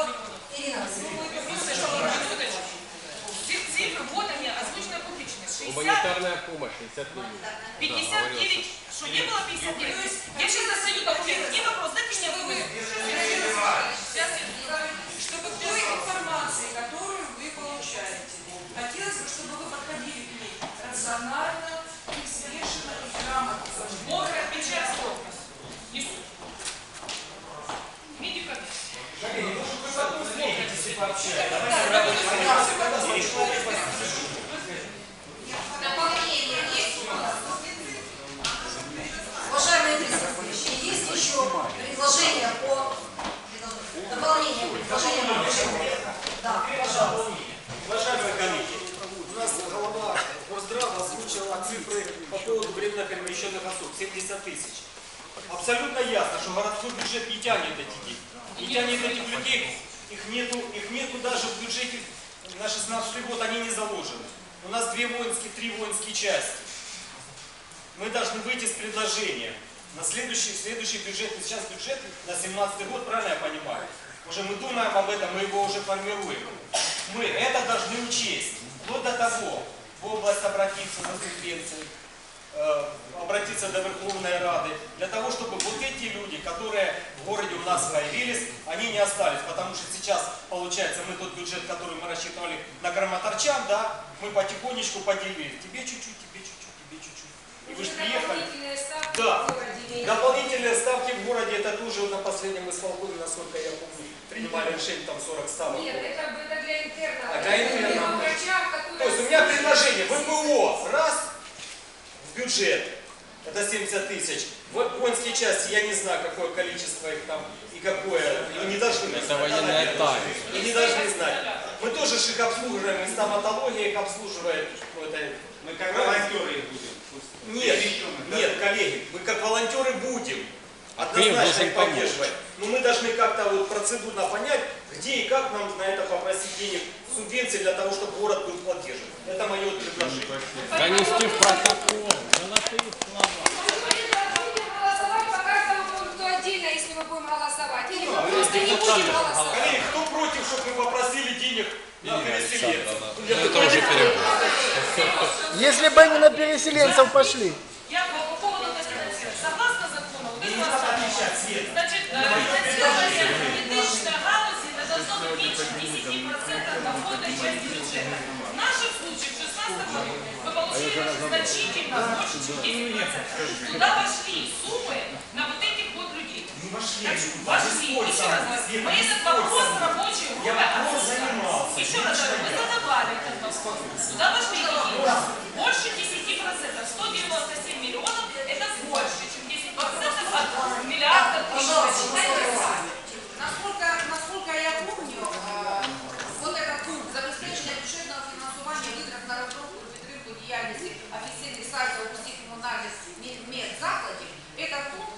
Вот, Ирина Васильевна. Просто, чтобы вы поняли, все цифры, вот они, озвучены публично. 60, Гуманитарная помощь, 60 миллионов. 59, что не было 59? Я сейчас достаю документ, не вопрос, дайте мне вы. Уважаемые присутствующие, есть еще предложение по дополнение предложения по времени? Да, пожалуйста. Уважаемые коллеги, у нас голова Горздрава озвучила цифры по поводу временно перемещенных особ, 70 тысяч. Абсолютно ясно, что городской бюджет не тянет эти деньги. Не тянет этих людей, их нету, их нету даже в бюджете на 16 год, они не заложены. У нас две воинские, три воинские части. Мы должны выйти с предложением на следующий, следующий бюджет, сейчас бюджет на 17 год, правильно я понимаю? Уже мы думаем об этом, мы его уже формируем. Мы это должны учесть. Вплоть до того, в область обратиться за субвенцией, обратиться до Верховной Рады, для того, чтобы вот эти люди, которые в городе у нас появились, они не остались, потому что сейчас, получается, мы тот бюджет, который мы рассчитывали на Краматорчан, да, мы потихонечку поделили. Тебе чуть-чуть, тебе чуть-чуть, тебе чуть-чуть. И вы же приехали. Да. Дополнительные ставки в городе, это тоже на последнем исполкоме, насколько я помню, принимали решение, там 40 ставок. Нет, это, это для интерна. А для интерна. О врачах, которые... То есть у меня предложение, ВПО, раз, в бюджет, это 70 тысяч. Вот воинские части, я не знаю, какое количество их там и какое, и не должны знать. Это военная тайна. И не должны знать. Мы тоже их обслуживаем, и стоматология их обслуживает. Ну, это... Мы как волонтеры их будем. Нет, нет, коллеги, мы как волонтеры будем. Однозначно их поддерживать. Но мы должны как-то вот процедурно понять, где и как нам на это попросить денег, субвенции для того, чтобы город был поддержан? Это мое предложение. Занести в протокол. Золотые слова. Коллеги, кто против, чтобы мы попросили денег на переселенцев? Да, да. Это уже перебор. Если бы они на переселенцев пошли. Я по поводу согласно закону, вы Значит, 2000 дохода бюджета. В нашем случае, в 2016 году, мы получили значительно больше, чем 10%. Туда вошли суммы на вот этих вот людей. Не вошли. Вошли. Еще раз говорю, мы этот вопрос рабочей занимался. Еще раз говорю, мы задавали этот вопрос. Туда вошли деньги. діяльності офіційних сайтів усіх комунальних мед- медзакладів, этот пункт,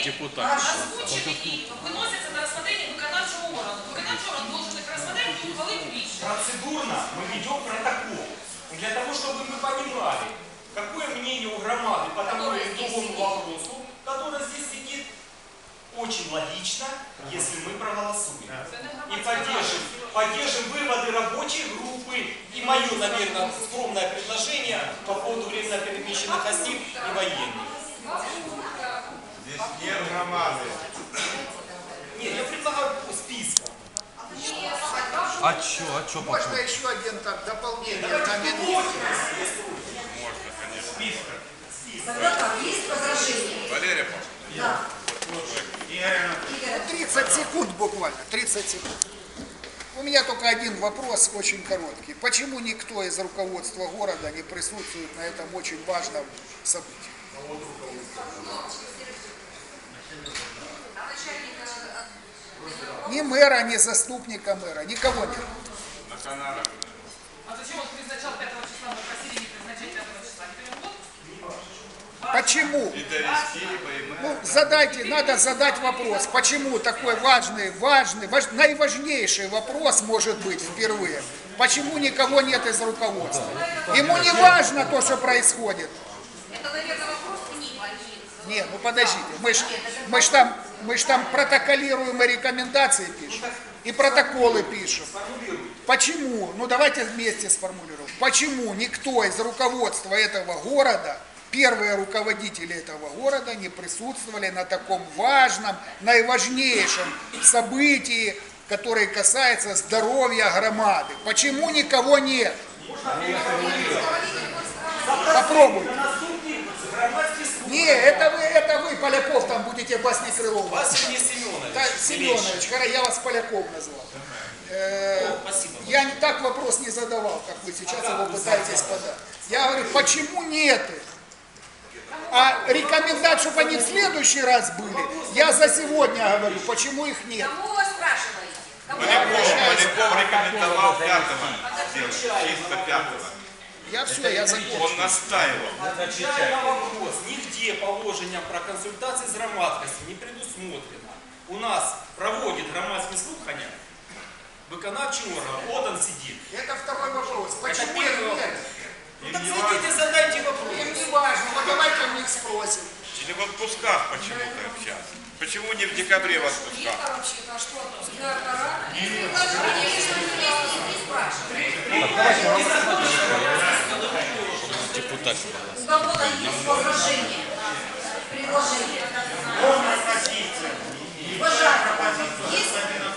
голосуем. Они Депутат. озвучены и выносятся на рассмотрение виконавчого органу. Виконавчий орган должен их рассмотреть и ухвалить рішення. Процедурно мы ведем протокол. Для того, чтобы мы понимали, какое мнение у громады по тому или другому вопросу, которое здесь сидит, очень логично, если мы проголосуем. И поддержим, поддержим выводы рабочей группы и мое, наверное, скромное предложение по поводу временно перемещенных осіб и военных. Нет громады. Нет, я предлагаю. Нет, два А чё, а чё Можно еще один так дополнение на минуту? Тогда так, есть возражения? Валерия Да. Ну, 30 секунд буквально, 30 секунд. У меня только один вопрос, очень короткий. Почему никто из руководства города не присутствует на этом очень важном событии? Ни мэра, ни заступника мэра, никого нет. А зачем он призначал 5 числа? Мы просили не призначать 5 числа. Теперь вот Почему? Ну, задайте, надо задать вопрос, почему такой важный, важный, важ- наиважнейший вопрос может быть впервые. Почему никого нет из руководства? Ему не важно то, что происходит. Это, наверное, вопрос к ним, не Нет, ну подождите, мы ж, мы ж там, мы ж там протоколируем и рекомендации пишем, и протоколы пишем. Почему? Ну давайте вместе сформулируем. Почему никто из руководства этого города, первые руководители этого города не присутствовали на таком важном, наиважнейшем событии, которое касается здоровья громады? Почему никого нет? Попробуйте. Не, это вы, это вы, Поляков, там будете басни Крылова. Василий Семенович. Да, Семенович, хоро- я вас Поляков назвал. Э, Спасибо. я не так вопрос не задавал, как вы сейчас его пытаетесь подать. Я говорю, почему нет их? А рекомендать, чтобы они в следующий раз были, я за сегодня говорю, почему их нет. Кому вы спрашиваете? Кому? Поляков рекомендовал пятого сделать, чисто пятого. Я все, я закончил. Он настаивал. Отвечаю на вопрос. Нигде положення про консультації з громадськістю не предусмотрено. У нас проводит громадські слухання виконавчий орган, вот он сидит. Это второй вопрос. Почему их первый нет? Ну так сидите, задайте вопрос. Им не важно, вот давайте у них спросим. Или в отпусках почему-то сейчас. Почему не в декабре в отпусках? Это вообще-то, а что, отпускная пора? Предложение, если вы не не спрашиваете. У кого-то есть возражения? Предложения? Уважаемые, есть?